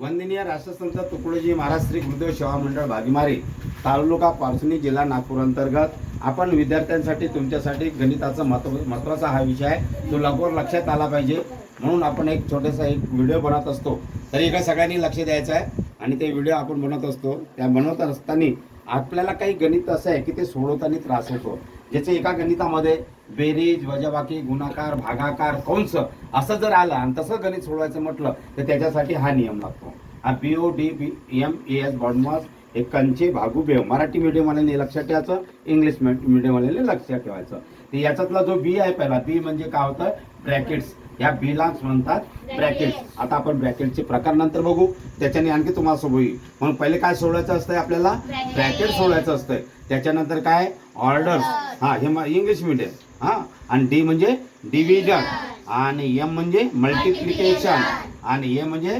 वंदनीय राष्ट्रसंत तुकडोजी महाराज श्री गुरुदेव सेवा मंडळ भागीमारी तालुका पारसुनी जिल्हा नागपूर अंतर्गत. आपण विद्यार्थ्यांसाठी तुमच्यासाठी गणिताचा महत्त्व महत्त्वाचा हा विषय आहे. तो लवकर लक्षात आला पाहिजे. म्हणून आपण एक छोटासा एक व्हिडिओ बनवत असतो. तर इकडे सगळ्यांनी लक्ष द्यायचं आहे आणि ते व्हिडिओ आपण बनवत असतो. त्या बनवत असताना आपल्याला काही गणित असं आहे की ते सोडवताना त्रास होतो. ज्याचे एका गणितामध्ये बेरीज वजाबाकी गुणाकार भागाकार कंस असं जर आलं आणि तसं गणित सोडवायचं म्हटलं तर त्याच्यासाठी हा नियम लागतो. हा B O D B M A S BODMAS हे कंचे भागू बेव. मराठी मीडियमवाल्याने लक्षात ठेवायचं इंग्लिश मीडियमवाल्याने लक्षात ठेवायचं. तर याच्यातला जो बी आहे पहिला बी म्हणजे काय होतं? ब्रॅकेट्स या बीलाच म्हणतात ब्रॅकेट. आता आपण ब्रॅकेटचे प्रकार नंतर बघू. त्याच्याने आणखी तुम्हाला सोबत येईल. म्हणून पहिले काय सोडायचं असतंय आपल्याला? ब्रॅकेट सोडायचं असतंय. त्याच्यानंतर काय? ऑर्डर्स. हा हे इंग्लिश मिडियम. हा आणि डी म्हणजे डिव्हिजन. आणि एम म्हणजे मल्टिप्लिकेशन. आणि ए म्हणजे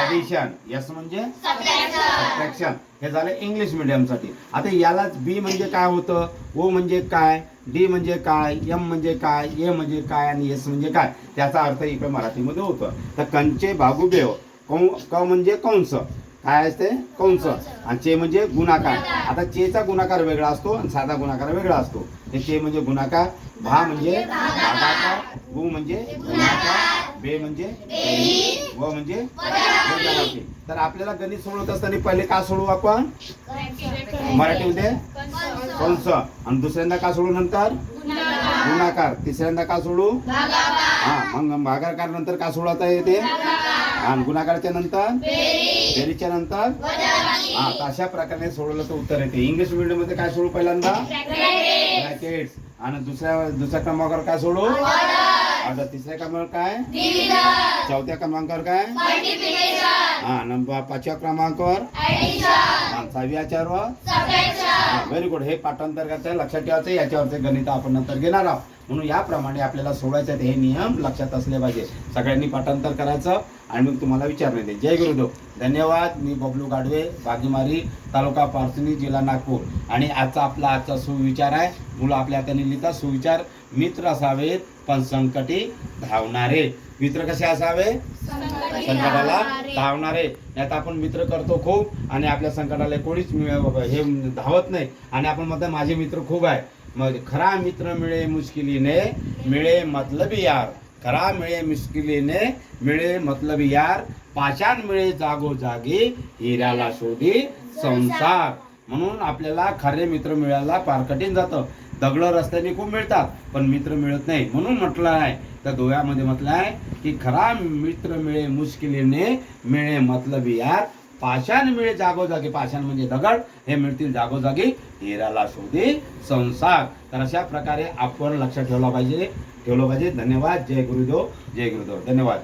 ऍडिशन एस म्हणजे? सबट्रॅक्शन हे झालं इंग्लिश मिडियमसाठी आता यालाच बी म्हणजे काय होतं? ओ म्हणजे काय? डी म्हणजे काय? एम म्हणजे काय? ए म्हणजे काय? आणि एस म्हणजे काय? त्याचा अर्थ इकडे मराठीमध्ये होतं. तर कंचे बागुबेव. कौ क म्हणजे कंस. काय असते कंस. आणि चे म्हणजे गुणाकार. आता चेचा गुणाकार वेगळा असतो आणि साधा गुणाकार वेगळा असतो. ते चे म्हणजे गुणाकार. भा म्हणजे भागाकार. गु म्हणजे गुणाकार. बे म्हणजे व म्हणजे. तर आपल्याला गणित सोडवत असताना पहिले का सोडवू आपण? मराठीमध्ये कंस. आणि दुसऱ्यांदा का सोडू नंतर? गुणाकार. तिसऱ्यांदा का सोडू हा मग भागाकार नंतर का सोडवता येते? आणि गुणाकारच्या नंतर? बेरीजच्या नंतर? हा तर अशा प्रकारे सोडवलं तर उत्तर येते. इंग्लिश मीडियममध्ये काय सोडू पहिल्यांदा? ब्रॅकेट्स आणि दुसऱ्या दुसऱ्या क्रमांकावर काय सोडू? आता तिसऱ्या क्रमांकावर काय? चौथ्या क्रमांकावर काय? हा नंबर पाचव्या क्रमांकावर? हा, सहाव्याच्यावर व्हेरी गुड हे पाठांतर करायचं लक्षात ठेवायचं याच्यावरचे गणित आपण नंतर घेणार आहोत. म्हणून याप्रमाणे आपल्याला सोडायचे हे नियम लक्षात असले पाहिजे. सगळ्यांनी पाठांतर करायचं आणि मग तुम्हाला विचारणे जय गुरुदेव. धन्यवाद. मी बबलू गाडवे बागीमारी तालुका पारसुनी जिल्हा नागपूर. आणि आजचा आपला आजचा सुविचार आहे. मुलं आपल्या हाताने लिहितात. सुविचार मित्र असावेत. पण संकटी धावणारे. मित्र कसे असावे? संकटाला धावणारे. यात आपण मित्र करतो खूप आणि आपल्या संकटाला कोणीच हे धावत नाही. आणि आपण म्हणतो माझे मित्र खूप आहे. मग खरा मित्र मिळे मुश्किलीने मिळे मतलबी यार. खरा मिळे मुश्किलीने मिळे मतलबी यार. पाषाण मिळे जागोजागी हिऱ्याला शोधी संसार. म्हणून आपल्याला खरे मित्र मिळायला फार कठीण जातं. दगड रस्त्याने खूप मिळतात पण मित्र मिळत नाही. म्हणून म्हटलं आहे त्या दोव्यामध्ये म्हटलं आहे की खरा मित्र मिळे मुश्किलीने मिळे मतलब यार. पाषाण मिळे जागोजागी पाषाण म्हणजे दगड हे मिळतील जागोजागी. हिराला शोधे संसार. तर अशा प्रकारे आपण लक्षात ठेवला पाहिजे. ठेवलं पाहिजे. धन्यवाद. जय गुरुदेव. जय गुरुदेव. धन्यवाद.